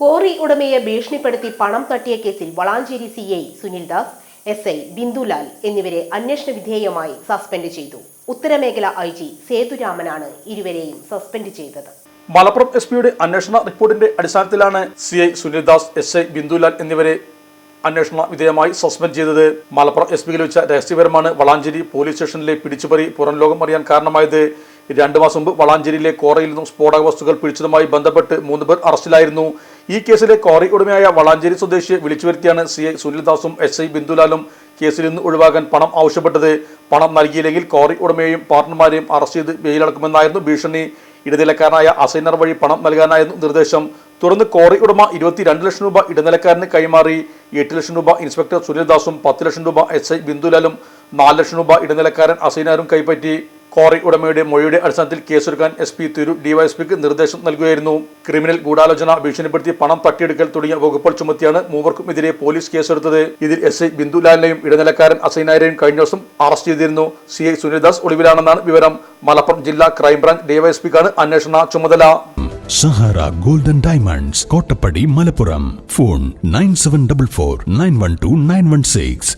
Quarry ഉടമയെ ഭീഷണിപ്പെടുത്തി പണം തട്ടിയ കേസിൽ Valanchery C I Sunil Das S I Bindulal എന്നിവരെ അന്വേഷണ വിധേയമായി സസ്പെൻഡ് ചെയ്തു. ഉത്തരമേഖല ഐ ജി സേതുരാമനാണ് ഇരുവരെയും സസ്പെൻഡ് ചെയ്തത്. മലപ്പുറം എസ് പിയുടെ അന്വേഷണ റിപ്പോർട്ടിന്റെ അടിസ്ഥാനത്തിലാണ് C I Sunildas S I Bindulal എന്നിവരെ അന്വേഷണ വിധേയമായി സസ്പെൻഡ് ചെയ്തത്. മലപ്പുറം എസ് പിയിൽ വെച്ച രഹസ്യപരമാണ് വളാഞ്ചേരി പോലീസ് സ്റ്റേഷനിലെ പിടിച്ചുപറി പുറം ലോകം അറിയാൻ കാരണമായത്. രണ്ടു മാസം മുമ്പ് വളാഞ്ചേരിയിലെ കോറയിൽ നിന്നും സ്ഫോടക വസ്തുക്കൾ പിടിച്ചതുമായി ബന്ധപ്പെട്ട് മൂന്ന് പേർ അറസ്റ്റിലായിരുന്നു. ഈ കേസിലെ കോറി ഉടമയായ വളാഞ്ചേരി സ്വദേശിയെ വിളിച്ചു വരുത്തിയാണ് സി ഐ സുനിൽദാസും എസ് ഐ ബിന്ദുലാലും കേസിൽ നിന്ന് ഒഴിവാകാൻ പണം ആവശ്യപ്പെട്ടത്. പണം നൽകിയില്ലെങ്കിൽ കോറി ഉടമയെയും പാർട്ണർമാരെയും അറസ്റ്റ് ചെയ്ത് വെയിലടക്കുമെന്നായിരുന്നു ഭീഷണി. ഇടനിലക്കാരനായ അസൈനർ വഴി പണം നൽകാനായിരുന്നു നിർദ്ദേശം. തുടർന്ന് കോറി ഉടമ ഇരുപത്തിരണ്ട് ലക്ഷം രൂപ ഇടനിലക്കാരന് കൈമാറി. എട്ട് ലക്ഷം രൂപ ഇൻസ്പെക്ടർ സുനിൽദാസും പത്ത് ലക്ഷം രൂപ എസ് ഐ ബിന്ദുലാലും നാല് ലക്ഷം രൂപ ഇടനിലക്കാരൻ അസൈനാരും കൈപ്പറ്റി. കോറി ഉടമയുടെ മൊഴിയുടെ അടിസ്ഥാനത്തിൽ കേസെടുക്കാൻ എസ് പി തിരു ഡിവൈഎസ്പിക്ക് നിർദ്ദേശം നൽകുകയായിരുന്നു. ക്രിമിനൽ ഗൂഢാലോചന ഭീഷണിപ്പെടുത്തി പണം തട്ടിയെടുക്കൽ തുടങ്ങിയ വകുപ്പുകൾ ചുമത്തിയാണ് മൂവർക്കുമെതിരെ പോലീസ് കേസെടുത്തത്. ഇതിൽ എസ് ഐ ബിന്ദുലാലിനെയും ഇടനിലക്കാരൻ അസൈനാരെയും കഴിഞ്ഞ ദിവസം അറസ്റ്റ് ചെയ്തിരുന്നു. സി ഐ സുനിൽദാസ് ഒളിവിലാണെന്നാണ് വിവരം. മലപ്പുറം ജില്ലാ ക്രൈംബ്രാഞ്ച് ഡിവൈഎസ്പിക്കാണ് അന്വേഷണ ചുമതല. Sahara golden diamonds Kottappadi Malappuram. Phone nine seven double four nine one two nine one six.